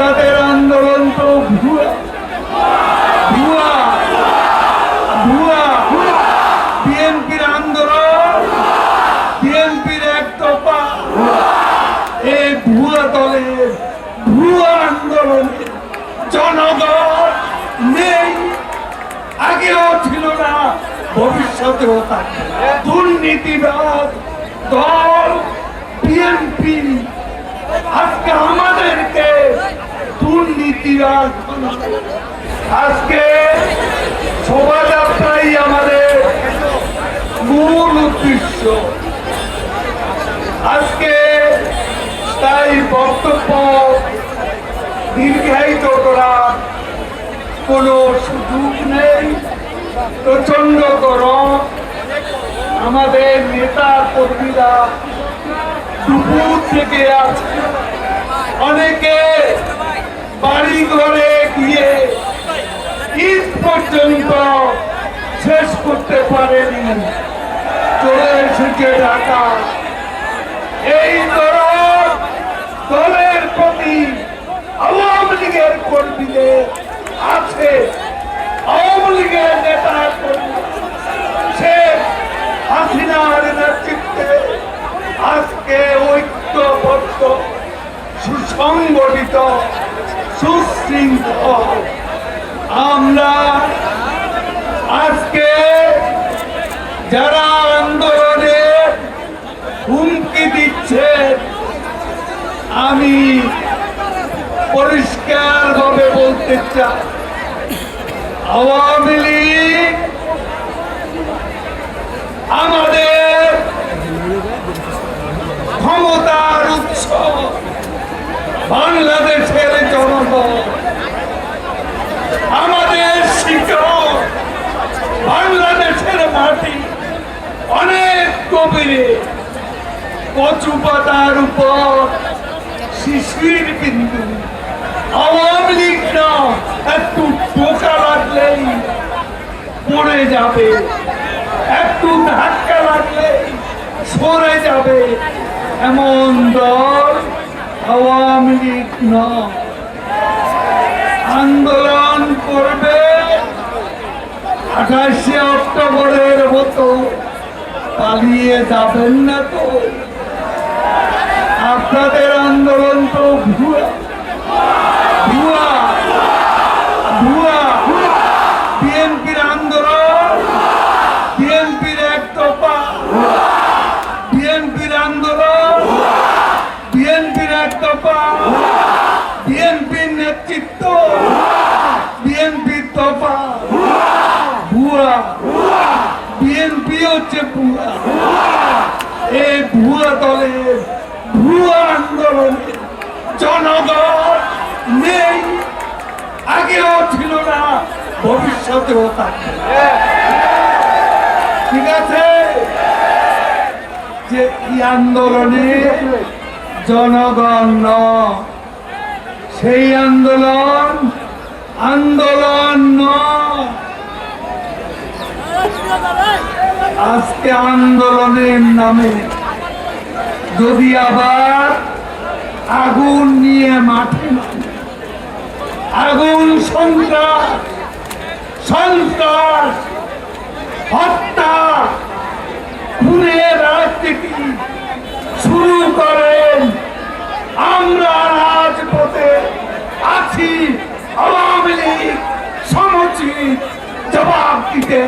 আপনাদের আন্দোলন তো ভুয়া। ভুয়া। ভুয়া। বিএনপির আন্দোলন। বিএনপির এক দফা। এই ভুয়া দলের ভুয়া আন্দোলনে জনগণ নেই। আগেও ছিল না, ভবিষ্যতেও থাকবে না। দুর্নীতিবাদ দল বিএনপি। আজকে আমাদেরকে আজকে শোভাযাত্রাই আমাদের মূল উদ্দেশ্য। আজকে তাই বক্তব্য দীর্ঘায়িত করার কোনো সুযোগ নেই। প্রচণ্ড গরম। আমাদের নেতা কর্মীরা দুপুর থেকে আছে অনেকে পর্যন্ত শেষ করতে পারেনি। চলে এসেছে ঢাকা এই দলের প্রতি আওয়ামী লীগের কর্মীদের আছে। আওয়ামী লীগের নেতা সে হাসিনার নেতৃত্বে আজকে ঐক্যবদ্ধ, সুসংগঠিত, সুশৃঙ্খল আমরা আজকে যারা আন্দোলনে হুমকি দিচ্ছে আমি পরিষ্কার ভাবে বলতে চাই আওয়ামী লীগ কচু পাতার উপর শিশির বিন্দু আওয়ামী লীগ না একটু টোকা লাগলেই পড়ে যাবে একটু ধাক্কা লাগলেই সরে যাবে এমন দল আওয়ামী লীগ নয় আন্দোলন করবে আঠাশে অক্টোবরের মতো পালিয়ে যাবেন না তো আপনাদের আন্দোলন তো ভুয়া ভুয়া ভুয়া বিএনপির আন্দোলন বিএনপির এক দফা বিএনপির আন্দোলন বিএনপির এক দফা বিএনপির নেতৃত্ব বিএনপির দফা ভুয়া। বিএনপি হচ্ছে ভুয়া। এই ভুয়া দলের ভুয়া আন্দোলনে জনগণ নেই। আগেও ছিল না, ভবিষ্যতেও থাকবে ঠিক আছে? যে এই আন্দোলনে জনগণ নয় সেই আন্দোলন আন্দোলন আজকে আন্দোলনের নামে যদি আবার আগুন নিয়ে মাঠে আগুন সন্ত্রাস সন্ত্রাস, হত্যা, খুনের রাজনীতি শুরু করেন আমরা আছি আওয়ামী লীগ, সমুচিত জবাব দিতে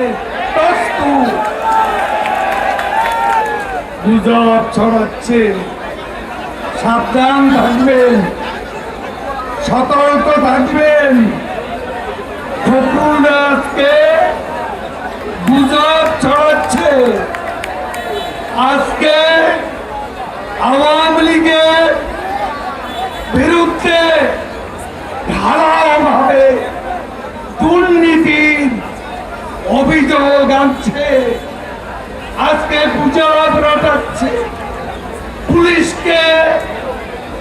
প্রস্তুত। গুজব ছড়াচ্ছে। সাবধান থাকবেন। সতর্ক থাকবেন। খোকুন আজকে গুজব ছড়াচ্ছে আজকে আওয়ামী লীগের বিরুদ্ধে ধারাভাবে দুর্নীতির অভিযোগ আজকে গুজব রটাচ্ছে। পুলিশকে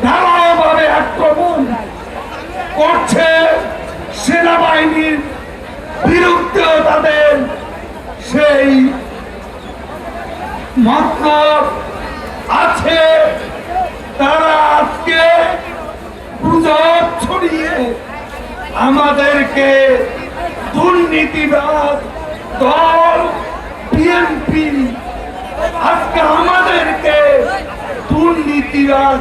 ধারাভাবে আক্রমণ করছে সেনাবাহিনীর বিরুদ্ধেও তাদের সেই মতলব আছে। তারা আজকে গুজব ছড়িয়ে আমাদেরকে দুর্নীতিবাদ দল বিএনপি আজকে আমাদেরকে দুর্নীতিবাদ